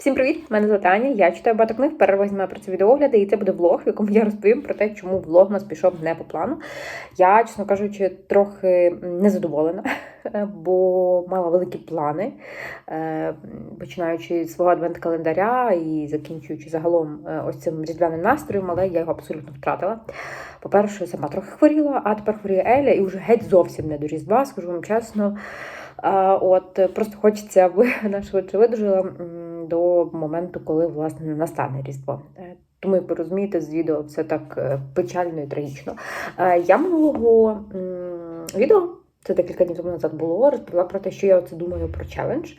Всім привіт! Мене звати Аня. Я читаю багато книг, перерва знімаю про це відеогляди, і це буде влог, в якому я розповім про те, чому влог у нас пішов не по плану. Я, чесно кажучи, трохи незадоволена, бо мала великі плани, е, починаючи з свого адвент-календаря і закінчуючи загалом е, ось цим різдвяним настроєм, але я його абсолютно втратила. По-перше, сама трохи хворіла, а тепер хворіє Еля, і вже геть зовсім не до Різдва, скажу вам чесно. От просто хочеться, аби вона швидше видужила до моменту, коли власне настане Різдво. Е, Тому, ви розумієте, з відео все так е, печально і трагічно. Е, Я минулого відео. Це декілька днів тому назад було, розповіла про те, що я оце думаю про челендж.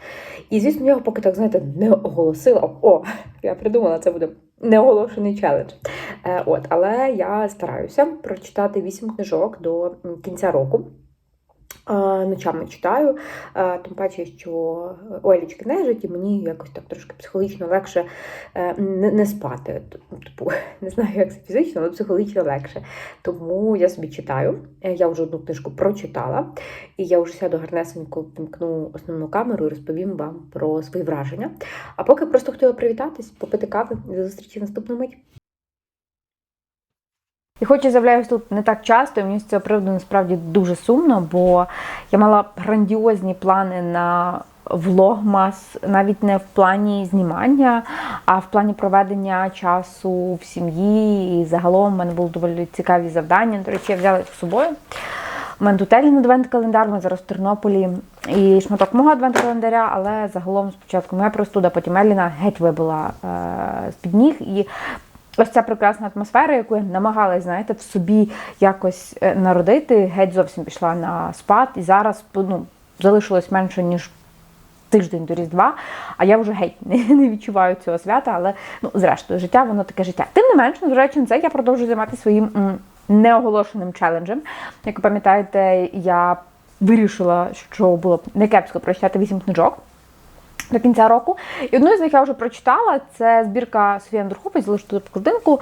І, звісно, я його поки так, знаєте, не оголосила. О, я придумала, це буде неоголошений челендж. Е, От, але я стараюся прочитати вісім книжок до кінця року. Е, Ночами читаю, Е, тим паче, що у Елічки нежить, і мені якось так трошки психологічно легше е, не, спати. Т- Типу, не знаю, як це фізично, але психологічно легше. Тому я собі читаю. Е, Я вже одну книжку прочитала, і я вже сяду гарнесенько, вімкну основну камеру і розповім вам про свої враження. А поки просто хотіла привітатись, попити кави до зустрічі наступну мить. І хоч я з'являюсь тут не так часто, і мені з цього приводу насправді дуже сумно, бо я мала грандіозні плани на влогмас, навіть не в плані знімання, а в плані проведення часу в сім'ї. І загалом в мене були доволі цікаві завдання. До речі, я взяла їх з собою. У мене тут Елін адвент-календар, ми зараз в Тернополі і шматок мого адвент-календаря, але загалом спочатку моя простуда, потім Еліна геть вибила е, з-під ніг. І ось ця прекрасна атмосфера, яку я намагалась, знаєте, в собі якось е, народити, геть зовсім пішла на спад. І зараз ну, залишилось менше, ніж тиждень до Різдва, а я вже геть не, відчуваю цього свята, але ну, зрештою, життя, воно таке життя. Тим не менш, незважаючи на це, я продовжую займатися своїм неоголошеним челенджем. Як ви пам'ятаєте, я вирішила, що було б не кепсько прочитати 8 книжок. До кінця року. І одну з них я вже прочитала. Це збірка Софія Андрухович, залишу тут вкладинку.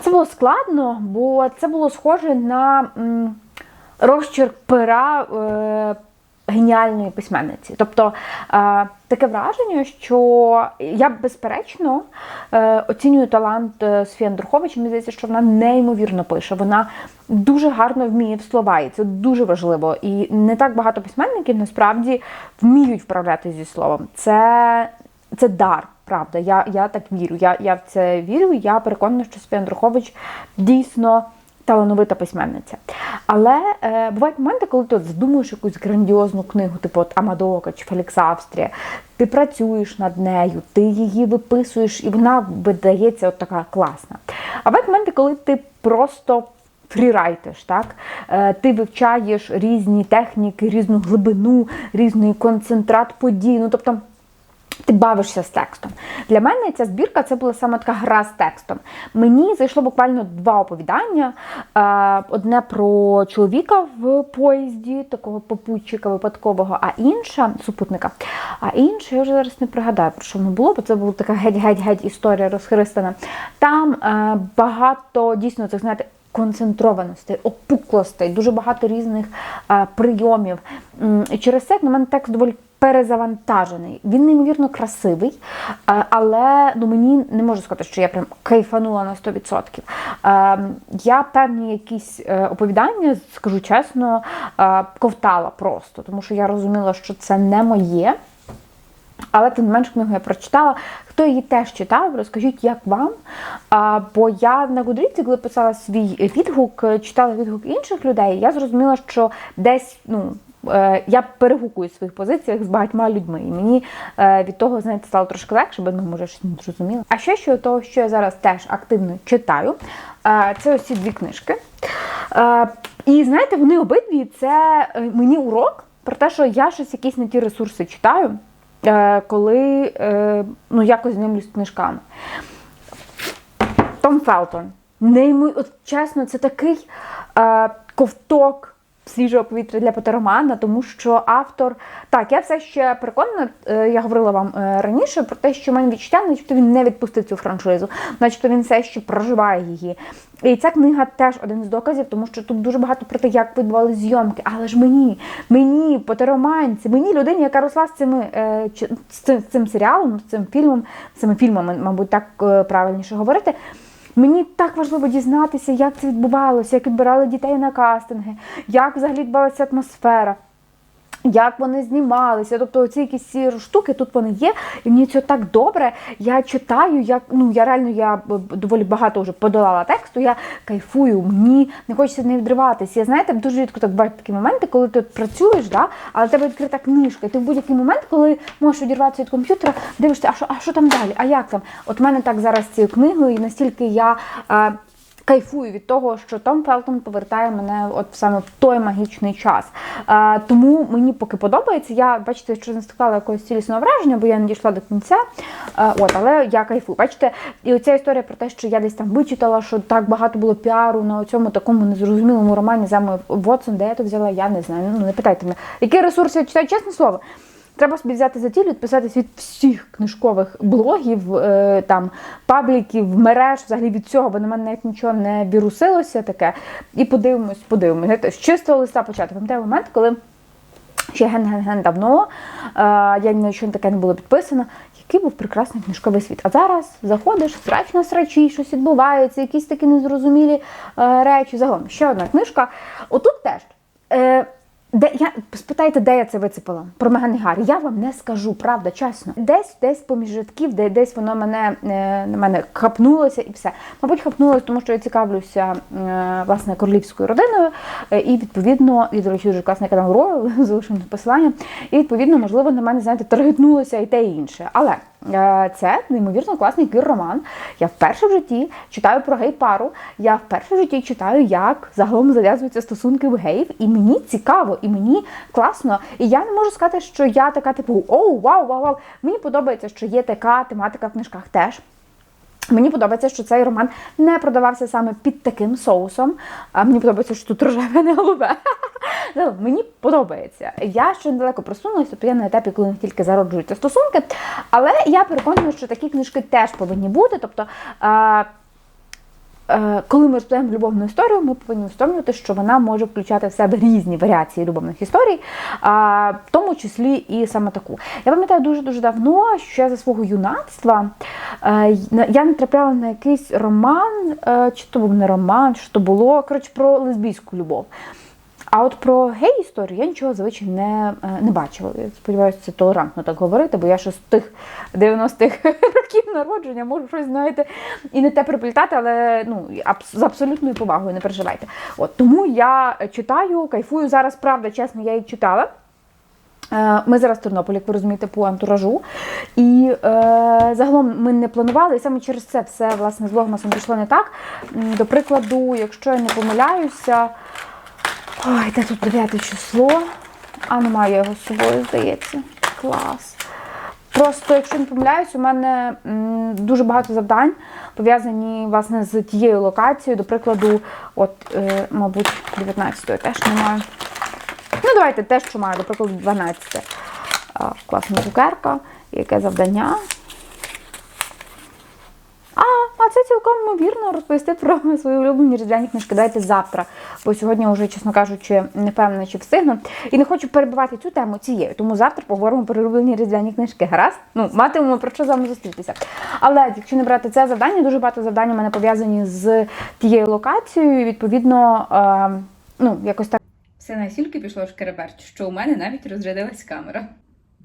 Це було складно, бо це було схоже на розчерк пера е, геніальної письменниці. Тобто е, таке враження, що я безперечно е, оцінюю талант е, Софії Андрухович. Мені здається, що вона неймовірно пише. Вона дуже гарно вміє в слова, і це дуже важливо. І не так багато письменників насправді вміють вправлятися зі словом. Це, це дар. Правда, я, я так вірю. Я, я в це вірю. Я переконана, що Софія Андрухович дійсно талановита письменниця. Але е, бувають моменти, коли ти от задумуєш якусь грандіозну книгу, типу от Амадока чи Фелікс Австрія, ти працюєш над нею, ти її виписуєш, і вона видається от така класна. А бувають моменти, коли ти просто фрірайтиш, так? Е, Ти вивчаєш різні техніки, різну глибину, різний концентрат подій. Ну, тобто, ти бавишся з текстом. Для мене ця збірка це була саме така гра з текстом. Мені зайшло буквально два оповідання: Е, одне про чоловіка в поїзді, такого попутчика випадкового, а інша супутника. А інше, я вже зараз не пригадаю, про що воно було, бо це була така геть-геть-геть історія розхристана. Там е, багато дійсно цих, знаєте, концентрованостей, опуклостей, дуже багато різних е, прийомів. І через це, на мене, текст доволі перезавантажений. Він неймовірно красивий, е, але ну, мені не можу сказати, що я прям кайфанула на 100%. Е, Я певні якісь оповідання, скажу чесно, ковтала просто, тому що я розуміла, що це не моє. Але тим не менш книгу я прочитала. Хто її теж читав, розкажіть, як вам. А, бо я на Гудріці, коли писала свій відгук, читала відгук інших людей, я зрозуміла, що десь ну. е, Я перегукую в своїх позиціях з багатьма людьми, і мені е, від того, знаєте, стало трошки легше, бо ну, може щось не зрозуміла. А ще щодо того, що я зараз теж активно читаю, е, це ось ці дві книжки. І знаєте, вони обидві це мені урок про те, що я щось якісь не ті ресурси читаю коли е, ну, якось з книжками. Том Фелтон. Неймо... От, чесно, це такий е, ковток свіжого повітря для Потеромана, тому що автор. Так, я все ще переконана, е, я говорила вам е, раніше про те, що в мене відчуття, начебто він не відпустив цю франшизу, начебто він все ще проживає її. І ця книга теж один з доказів, тому що тут дуже багато про те, як відбувалися зйомки. Але ж мені, мені, потероманці, мені людині, яка росла з цими е, з цим, з цим серіалом, з цим фільмом, з цими фільмами, мабуть, так правильніше говорити. Мені так важливо дізнатися, як це відбувалося, як відбирали дітей на кастинги, як взагалі відбувалася атмосфера. Як вони знімалися, тобто ці якісь штуки тут вони є, і мені це так добре. Я читаю, як ну я реально я доволі багато вже подолала тексту. Я кайфую, мені не хочеться не відриватися. Я знаєте, дуже рідко так бувають такі моменти, коли ти працюєш, да, але в тебе відкрита книжка. І ти в будь-який момент, коли можеш відірватися від комп'ютера, дивишся, а що, а що там далі? А як там? От в мене так зараз з цією книгою, і настільки я. Е, Кайфую від того, що Том Фелтон повертає мене от саме в той магічний час. Е, тому мені поки подобається. Я бачите, що не стикала якогось цілісного враження, бо я не дійшла до кінця. Е, от, але я кайфую. Бачите, і оця історія про те, що я десь там вичитала, що так багато було піару на цьому такому незрозумілому романі за Вотсон, де я то взяла, я не знаю. Ну не питайте мене. Який ресурс я читаю, чесне слово. Треба собі взяти за тіль, відписатись від всіх книжкових блогів, е, там пабліків, мереж, взагалі від цього, бо на мене навіть нічого не вірусилося таке. І подивимось, подивимось. З чистого листа почати. Пам'ятаю момент, коли ще ген-ген-ген давно, е, я ні на що таке не було підписана. Який був прекрасний книжковий світ. А зараз заходиш, срач на срачі, щось відбувається, якісь такі незрозумілі е, речі. Загалом ще одна книжка. Отут теж. Де я спитайте, де я це вицепила про Меган Гаррі. Я вам не скажу, правда, чесно. Десь, десь поміж рядків, де десь воно мене е, на мене хапнулося і все. Мабуть, хапнулося, тому що я цікавлюся е, власне королівською родиною, е, і відповідно, і до речі, дуже класний канал Ройл, залишимо посилання. І відповідно, можливо, на мене знаєте, таргетнулося і те і інше. Але це неймовірно класний кір-роман. Я вперше в житті читаю про гей-пару. Я вперше в житті читаю, як загалом зав'язуються стосунки в геїв, і мені цікаво, і мені класно. І я не можу сказати, що я така, типу, оу, вау, вау, вау. Мені подобається, що є така тематика в книжках теж. Мені подобається, що цей роман не продавався саме під таким соусом. А мені подобається, що тут рожеве не голубе. Ну, Мені подобається. Я ще недалеко просунулася, тобто я на етапі, коли не тільки зароджуються стосунки. Але я переконана, що такі книжки теж повинні бути. Тобто, коли ми розповідаємо любовну історію, ми повинні усвідомлювати, що вона може включати в себе різні варіації любовних історій, а, в тому числі і саме таку. Я пам'ятаю дуже дуже давно, що я за свого юнацтва е, я натрапляла на якийсь роман, е, чи то був не роман, чи то було коротше про лесбійську любов. А от про гей-історію я нічого зазвичай не, е, не бачила. Я сподіваюся, це толерантно так говорити, бо я ще з тих 90-х років народження можу щось знаєте і не те приплітати, але ну з абсолютною повагою, не переживайте. От тому я читаю, кайфую зараз, правда, чесно, я її читала. Е, Ми зараз в Тернополі, як ви розумієте, по антуражу. І е, загалом ми не планували, і саме через це все власне з Логмасом пішло не так. До прикладу, якщо я не помиляюся, ой, де тут 9 число, а немає його з собою, здається. Клас. Просто, якщо не помиляюсь, у мене дуже багато завдань пов'язані власне з тією локацією. До прикладу, от, е, мабуть, 19-ї теж немає. Ну, давайте те, що маю, до прикладу, 12. А, класна цукерка, яке завдання. А, а це цілком ймовірно розповісти про свої улюблені різдвяні книжки. Давайте завтра, бо сьогодні вже, чесно кажучи, не впевнена, чи встигну. І не хочу перебивати цю тему цією, тому завтра поговоримо про улюблені різдвяні книжки. Гаразд? Ну, матимемо про що з вами зустрітися. Але якщо не брати це завдання, дуже багато завдань у мене пов'язані з тією локацією, і відповідно, е, ну, якось так. Все настільки пішло шкереберть, що у мене навіть розрядилась камера.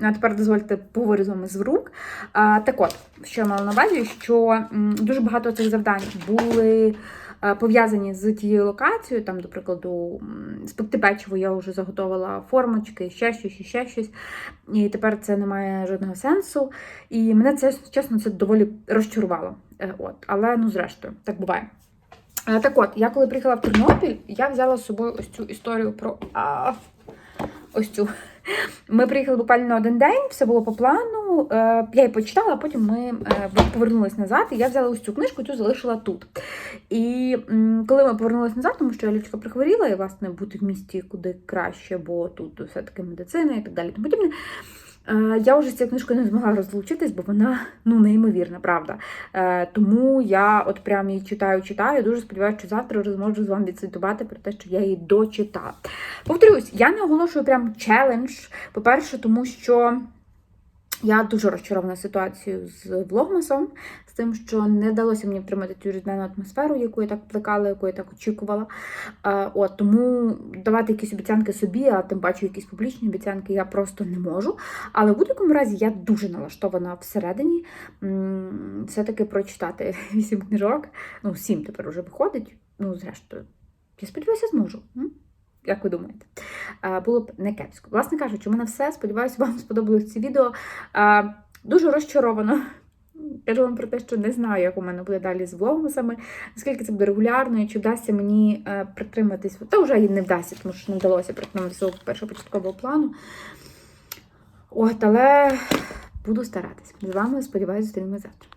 А тепер дозвольте поговорю з вами з рук. А, так от, що я мала на увазі, що дуже багато цих завдань були е, пов'язані з тією локацією. Там, до прикладу, спекти печиво я вже заготовила формочки, ще щось, ще щось. І тепер це не має жодного сенсу. І мене це, чесно, це доволі розчарувало. Е, От, але ну, зрештою, так буває. Е, Так от, я коли приїхала в Тернопіль, я взяла з собою ось цю історію про ось цю Ми приїхали буквально один день, все було по плану. Е, Я її почитала, а потім ми повернулися повернулись назад, і я взяла ось цю книжку, цю залишила тут. І коли ми повернулись назад, тому що Алічка прихворіла, і власне бути в місті куди краще, бо тут все-таки медицина і так далі. Тому подібне. Е, Я вже з цією книжкою не змогла розлучитись, бо вона ну неймовірна, правда. Е, Тому я от прям її читаю, читаю. Дуже сподіваюся, що завтра зможу з вами відсвітувати про те, що я її дочитала. Повторюсь, я не оголошую прям челендж. По-перше, тому що. Я дуже розчарована ситуацією з влогмасом, з тим, що не вдалося мені втримати цю різдвяну атмосферу, яку я так плекала, яку я так очікувала. Е, От тому давати якісь обіцянки собі, а тим паче якісь публічні обіцянки я просто не можу. Але в будь-якому разі я дуже налаштована всередині все-таки прочитати вісім книжок. Ну, сім тепер уже виходить. Ну, зрештою, я сподіваюся, зможу. Як ви думаєте? Е, Було б не кепсько. Власне кажучи, у мене все. Сподіваюся, вам сподобалось це відео. Е, Дуже розчарована. Кажу вам про те, що не знаю, як у мене буде далі з влогмасами, наскільки це буде регулярно, і чи вдасться мені е, притриматись. Та вже і не вдасться, тому що не вдалося притриматися свого першого початкового плану. От, але буду старатись. З вами, сподіваюся, зустрінемося завтра.